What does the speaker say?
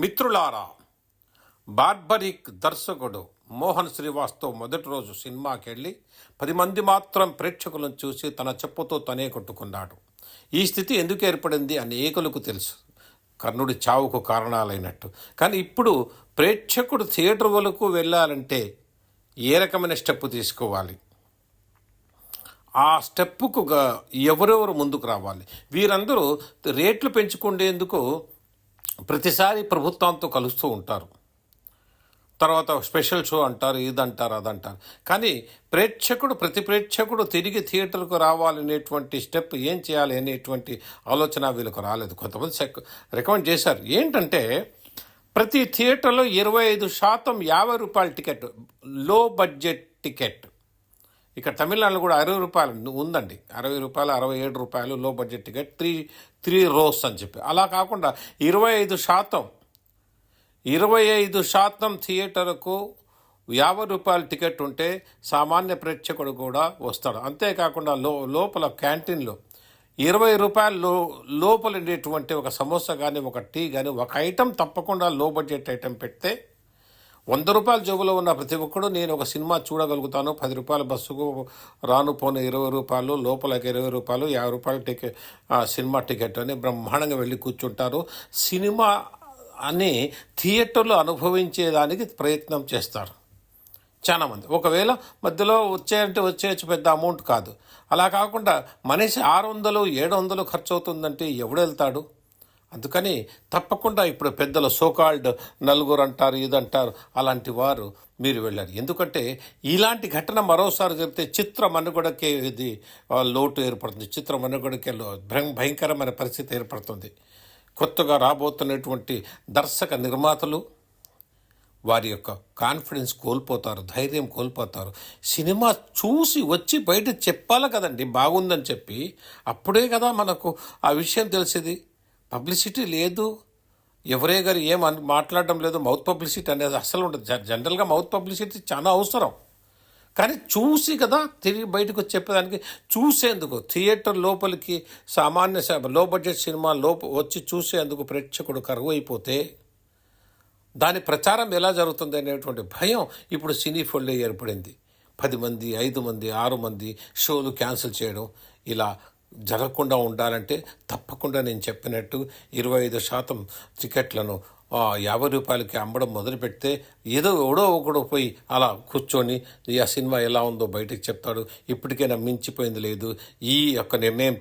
మిత్రులారా బార్బరిక్ దర్శకుడు మోహన్ శ్రీవాస్తవ్ మొదటి రోజు సినిమాకి వెళ్ళి పది మంది మాత్రం ప్రేక్షకులను చూసి తన చెప్పుతో తనే కొట్టుకున్నాడు. ఈ స్థితి ఎందుకు ఏర్పడింది అనేకులకు తెలుసు. కర్ణుడి చావుకు కారణాలైనట్టు. కానీ ఇప్పుడు ప్రేక్షకుడు థియేటర్ వరకు వెళ్ళాలంటే ఏ రకమైన స్టెప్ తీసుకోవాలి? ఆ స్టెప్పుకు ఎవరెవరు ముందుకు రావాలి? వీరందరూ రేట్లు పెంచుకునేందుకు ప్రతిసారి ప్రభుత్వంతో కలుస్తూ ఉంటారు. తర్వాత స్పెషల్ షో అంటారు ఇదంటారు అదంటారు. కానీ ప్రేక్షకుడు ప్రతి ప్రేక్షకుడు తిరిగి థియేటర్కు రావాలనేటువంటి స్టెప్ ఏం చేయాలి అనేటువంటి ఆలోచన వీళ్ళకు రాలేదు. కొంతమంది సెక్ రికమెండ్ చేశారు. ఏంటంటే ప్రతి థియేటర్లో ఇరవై ఐదు శాతం యాభై రూపాయల టికెట్లో బడ్జెట్ టికెట్. ఇక్కడ తమిళనాడులో కూడా అరవై రూపాయలు ఉందండి. అరవై రూపాయలు అరవై ఏడు రూపాయలు లో budget ticket three three rows అని చెప్పి. అలా కాకుండా ఇరవై ఐదు శాతం ఇరవై ఐదు శాతం థియేటర్కు యాభై రూపాయల టికెట్ ఉంటే సామాన్య ప్రేక్షకుడు కూడా వస్తాడు. అంతేకాకుండా లో లోపల క్యాంటీన్లో ఇరవై రూపాయలు లో లోపల ఉండేటువంటి ఒక సమోసా కానీ ఒక టీ కానీ ఒక ఐటెం తప్పకుండా లో బడ్జెట్ ఐటెం పెడితే వంద రూపాయల జోబులో ఉన్న ప్రతి ఒక్కడు నేను ఒక సినిమా చూడగలుగుతాను. పది రూపాయల బస్సుకు రాను పోను ఇరవై రూపాయలు లోపలకి ఇరవై రూపాయలు యాభై రూపాయల టికెట్ సినిమా టికెట్ అని బ్రహ్మాండంగా వెళ్ళి కూర్చుంటారు. సినిమా అని థియేటర్లో అనుభవించేదానికి ప్రయత్నం చేస్తారు. చాలామంది ఒకవేళ మధ్యలో వచ్చేయంటే వచ్చేయచ్చు పెద్ద అమౌంట్ కాదు. అలా కాకుండా మనిషి ఆరు వందలు ఏడు వందలు ఖర్చు అవుతుందంటే ఎవడు వెళ్తాడు? అందుకని తప్పకుండా ఇప్పుడు పెద్దల సోకాల్డ్ నలుగురు అంటారు ఇదంటారు అలాంటి వారు మీరు వెళ్ళారు ఎందుకంటే ఇలాంటి ఘటన మరోసారి జరిగితే చిత్ర మనుగడకే ఇది లోటు ఏర్పడుతుంది. చిత్ర మనుగడకే లో- భయంకరమైన పరిస్థితి ఏర్పడుతుంది. కొత్తగా రాబోతున్నటువంటి దర్శక నిర్మాతలు వారి యొక్క కాన్ఫిడెన్స్ కోల్పోతారు ధైర్యం కోల్పోతారు. సినిమా చూసి వచ్చి బయట చెప్పాలి కదండి బాగుందని చెప్పి అప్పుడే కదా మనకు ఆ విషయం తెలిసేది. పబ్లిసిటీ లేదు. ఎవరే గారు ఏం మాట్లాడడం లేదు. మౌత్ పబ్లిసిటీ అనేది అసలు ఉండదు. జ- జనరల్గా మౌత్ పబ్లిసిటీ చాలా అవసరం. కానీ చూసి కదా తిరిగి బయటకు వచ్చి చెప్పేదానికి చూసేందుకు థియేటర్ లోపలికి సామాన్య లో బడ్జెట్ సినిమా లోప వచ్చి చూసేందుకు ప్రేక్షకుడు కరువు అయిపోతే దాని ప్రచారం ఎలా జరుగుతుంది అనేటువంటి భయం ఇప్పుడు సినీ ఫీల్డ్లో ఏర్పడింది. పది మంది ఐదు మంది ఆరు మంది షోలు క్యాన్సిల్ చేయడం ఇలా జరగకుండా ఉండాలంటే తప్పకుండా నేను చెప్పినట్టు ఇరవై ఐదు శాతం టికెట్లను యాభై రూపాయలకి అమ్మడం మొదలుపెడితే ఏదో ఎవడో ఒకడు పోయి అలా కూర్చొని ఆ సినిమా ఎలా ఉందో బయటకు చెప్తాడు ఇప్పటికైనా మించిపోయింది లేదు ఈ యొక్క నిర్ణయం